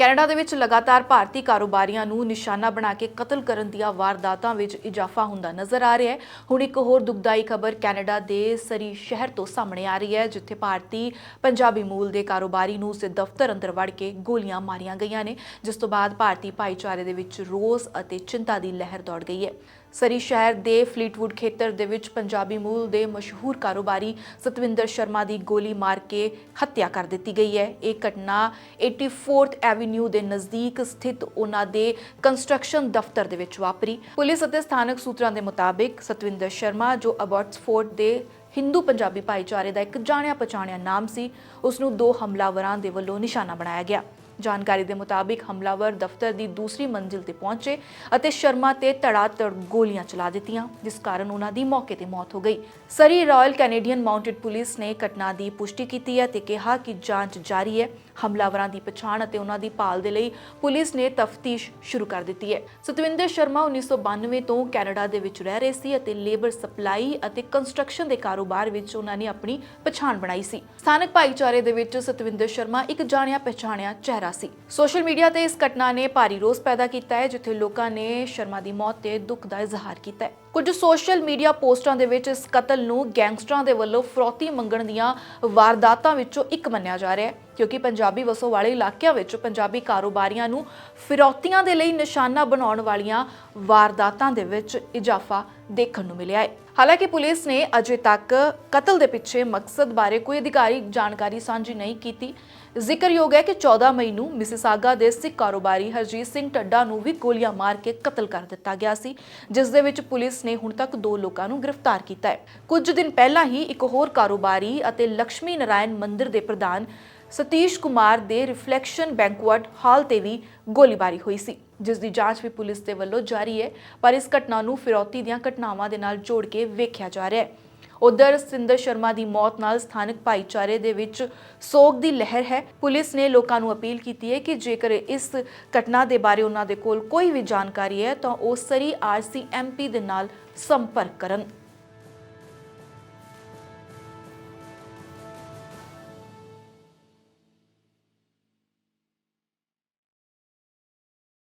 Canada ਦੇ ਵਿੱਚ ਲਗਾਤਾਰ ਭਾਰਤੀ ਕਾਰੋਬਾਰੀਆਂ ਨੂੰ ਨਿਸ਼ਾਨਾ ਬਣਾ ਕੇ ਕਤਲ ਕਰਨ ਦੀਆਂ ਵਾਰਦਾਤਾਂ ਵਿੱਚ ਇਜ਼ਾਫਾ ਹੁੰਦਾ ਨਜ਼ਰ ਆ ਰਿਹਾ ਹੈ। ਹੁਣ ਇੱਕ ਹੋਰ ਦੁਖਦਾਈ ਖਬਰ ਕੈਨੇਡਾ ਦੇ ਸਰੀ ਸ਼ਹਿਰ ਤੋਂ ਸਾਹਮਣੇ ਆ ਰਹੀ ਹੈ, ਜਿੱਥੇ ਭਾਰਤੀ ਪੰਜਾਬੀ ਮੂਲ ਦੇ ਕਾਰੋਬਾਰੀ ਨੂੰ ਉਸਦੇ ਦਫ਼ਤਰ ਅੰਦਰ ਵੜ ਕੇ ਗੋਲੀਆਂ ਮਾਰੀਆਂ ਗਈਆਂ ਨੇ, ਜਿਸ ਤੋਂ ਬਾਅਦ ਭਾਰਤੀ ਭਾਈਚਾਰੇ ਦੇ ਵਿੱਚ ਰੋਸ ਅਤੇ ਚਿੰਤਾ ਦੀ ਲਹਿਰ ਦੌੜ ਗਈ ਹੈ। ਸਰੀ ਸ਼ਹਿਰ ਦੇ ਫਲੀਟਵੁੱਡ ਖੇਤਰ ਦੇ ਵਿੱਚ ਪੰਜਾਬੀ ਮੂਲ ਦੇ ਮਸ਼ਹੂਰ ਕਾਰੋਬਾਰੀ ਸਤਵਿੰਦਰ ਸ਼ਰਮਾ ਦੀ ਗੋਲੀ ਮਾਰ ਕੇ ਹੱਤਿਆ ਕਰ ਦਿੱਤੀ ਗਈ ਹੈ। ਇਹ ਘਟਨਾ 84th ਐਵੇਨਿਊ ਦੇ ਨਜ਼ਦੀਕ ਸਥਿਤ ਉਹਨਾਂ ਦੇ ਕੰਸਟਰਕਸ਼ਨ ਦਫ਼ਤਰ ਦੇ ਵਿੱਚ ਵਾਪਰੀ। ਪੁਲਿਸ ਅਤੇ ਸਥਾਨਕ ਸੂਤਰਾਂ ਦੇ ਮੁਤਾਬਿਕ ਸਤਵਿੰਦਰ ਸ਼ਰਮਾ, ਜੋ ਅਬੋਟਸਫੋਰਡ ਦੇ ਹਿੰਦੂ ਪੰਜਾਬੀ ਭਾਈਚਾਰੇ ਦਾ ਇੱਕ ਜਾਣਿਆ ਪਛਾਣਿਆ ਨਾਮ ਸੀ ਉਸ ਨੂੰ ਦੋ ਹਮਲਾਵਰਾਂ ਦੇ ਵੱਲੋਂ ਨਿਸ਼ਾਨਾ ਬਣਾਇਆ ਗਿਆ। ਜਾਣਕਾਰੀ ਦੇ ਮੁਤਾਬਿਕ ਹਮਲਾਵਰ ਦਫ਼ਤਰ ਦੀ ਦੂਸਰੀ ਮੰਜ਼ਿਲ ਤੇ ਪਹੁੰਚੇ ਅਤੇ ਸ਼ਰਮਾ ਤੇ ਧੜਾਧੜ ਗੋਲੀਆਂ ਚਲਾ ਦਿੱਤੀਆਂ, ਜਿਸ ਕਾਰਨ ਉਹਨਾਂ ਦੀ ਮੌਕੇ ਤੇ ਮੌਤ ਹੋ ਗਈ। Surrey royal Canadian mounted police ਨੇ ਘਟਨਾ ਦੀ ਪੁਸ਼ਟੀ ਕੀਤੀ ਹੈ ਤੇ ਕਿਹਾ ਕਿ ਜਾਂਚ ਜਾਰੀ ਹੈ। ਹਮਲਾਵਰਾਂ ਦੀ ਪਛਾਣ ਅਤੇ ਉਹਨਾਂ ਦੀ ਭਾਲ ਦੇ ਲਈ ਪੁਲਿਸ ਨੇ ਤਫਤੀਸ਼ ਸ਼ੁਰੂ ਕਰ ਦਿੱਤੀ ਹੈ। ਸਤਵਿੰਦਰ ਸ਼ਰਮਾ 1992 ਤੋਂ ਕੈਨੇਡਾ ਦੇ ਵਿੱਚ ਰਹਿ ਰਹੇ ਸੀ ਅਤੇ ਲੇਬਰ ਸਪਲਾਈ ਅਤੇ ਕੰਸਟਰਕਸ਼ਨ ਦੇ ਕਾਰੋਬਾਰ ਵਿੱਚ ਉਹਨਾਂ ਨੇ ਆਪਣੀ ਪਛਾਣ ਬਣਾਈ ਸੀ। ਸਥਾਨਕ ਭਾਈਚਾਰੇ ਦੇ ਵਿੱਚ ਸਤਵਿੰਦਰ ਸ਼ਰਮਾ ਇੱਕ ਜਾਣਿਆ ਪਛਾਣਿਆ ਚਿਹਰਾ ਸੀ। ਸੋਸ਼ਲ ਮੀਡੀਆ ਤੇ ਇਸ ਘਟਨਾ ਨੇ ਭਾਰੀ ਰੋਸ ਪੈਦਾ ਕੀਤਾ ਹੈ, ਜਿੱਥੇ ਲੋਕਾਂ ਨੇ ਸ਼ਰਮਾ ਦੀ ਮੌਤ ਤੇ ਦੁੱਖ ਦਾ ਇਜ਼ਹਾਰ ਕੀਤਾ ਹੈ। ਕੁਝ ਸੋਸ਼ਲ ਮੀਡੀਆ ਪੋਸਟਾਂ ਦੇ ਵਿੱਚ ਇਸ ਕਤਲ ਨੂੰ ਗੈਂਗਸਟਰਾਂ ਦੇ ਵੱਲੋਂ ਫਰੋਤੀ ਮੰਗਣ ਦੀਆਂ ਵਾਰਦਾਤਾਂ ਵਿੱਚੋਂ ਇੱਕ ਮੰਨਿਆ ਜਾ ਰਿਹਾ ਹੈ। ਕਿਉਂਕਿ ਪੰਜਾਬੀ ਵਸੋਂ ਵਾਲੇ ਇਲਾਕਿਆਂ ਵਿੱਚ ਪੰਜਾਬੀ ਕਾਰੋਬਾਰੀਆਂ ਨੂੰ ਫਿਰੌਤੀਆਂ ਦੇ ਲਈ ਨਿਸ਼ਾਨਾ ਬਣਾਉਣ ਵਾਲੀਆਂ ਵਾਰਦਾਤਾਂ ਦੇ ਵਿੱਚ ਇਜ਼ਾਫਾ ਦੇਖਣ ਨੂੰ ਮਿਲਿਆ ਹੈ। ਹਾਲਾਂਕਿ ਪੁਲਿਸ ਨੇ ਅਜੇ ਤੱਕ ਕਤਲ ਦੇ ਪਿੱਛੇ ਮਕਸਦ ਬਾਰੇ ਕੋਈ ਅਧਿਕਾਰੀ ਜਾਣਕਾਰੀ ਸਾਂਝੀ ਨਹੀਂ ਕੀਤੀ। ਜ਼ਿਕਰਯੋਗ ਹੈ ਕਿ 14 ਮਈ ਨੂੰ ਮਿਸਿਸਾਗਾ ਦੇ ਸਿੱਖ ਕਾਰੋਬਾਰੀ ਹਰਜੀਤ ਸਿੰਘ ਟੱਡਾ ਨੂੰ ਵੀ ਗੋਲੀਆਂ ਮਾਰ ਕੇ ਕਤਲ ਕਰ ਦਿੱਤਾ ਗਿਆ ਸੀ, ਜਿਸ ਦੇ ਵਿੱਚ ਪੁਲਿਸ ਨੇ ਹੁਣ ਤੱਕ ਦੋ ਲੋਕਾਂ ਨੂੰ ਗ੍ਰਿਫਤਾਰ ਕੀਤਾ ਹੈ। ਕੁਝ ਦਿਨ ਪਹਿਲਾਂ ਹੀ ਇੱਕ ਹੋਰ ਕਾਰੋਬਾਰੀ ਅਤੇ ਲక్ష్ਮੀ ਨਾਰਾਇਣ ਮੰਦਿਰ ਦੇ ਪ੍ਰਧਾਨ ਸਤੀਸ਼ ਕੁਮਾਰ ਦੇ ਰਿਫਲੈਕਸ਼ਨ ਬੈਂਕੁਐਟ ਹਾਲ ਤੇ ਵੀ ਗੋਲੀਬਾਰੀ ਹੋਈ ਸੀ, ਜਿਸ ਦੀ ਜਾਂਚ ਵੀ ਪੁਲਿਸ ਦੇ ਵੱਲੋਂ ਜਾਰੀ ਹੈ, ਪਰ ਇਸ ਘਟਨਾ ਨੂੰ ਫਿਰੌਤੀ ਦੀਆਂ ਘਟਨਾਵਾਂ ਦੇ ਨਾਲ ਜੋੜ ਕੇ ਵੇਖਿਆ ਜਾ ਰਿਹਾ ਹੈ। ਉਧਰ ਸਿੰਦਰ ਸ਼ਰਮਾ ਦੀ ਮੌਤ ਨਾਲ ਸਥਾਨਕ ਭਾਈਚਾਰੇ ਦੇ ਵਿੱਚ ਸੋਗ ਦੀ ਲਹਿਰ ਹੈ। ਪੁਲਿਸ ਨੇ ਲੋਕਾਂ ਨੂੰ ਅਪੀਲ ਕੀਤੀ ਹੈ ਕਿ ਜੇਕਰ ਇਸ ਘਟਨਾ ਦੇ ਬਾਰੇ ਉਹਨਾਂ ਦੇ ਕੋਲ ਕੋਈ ਵੀ ਜਾਣਕਾਰੀ ਹੈ, ਤਾਂ ਉਹ ਸਰੀ ਆਰਸੀਐਮਪੀ ਦੇ ਨਾਲ ਸੰਪਰਕ ਕਰਨ।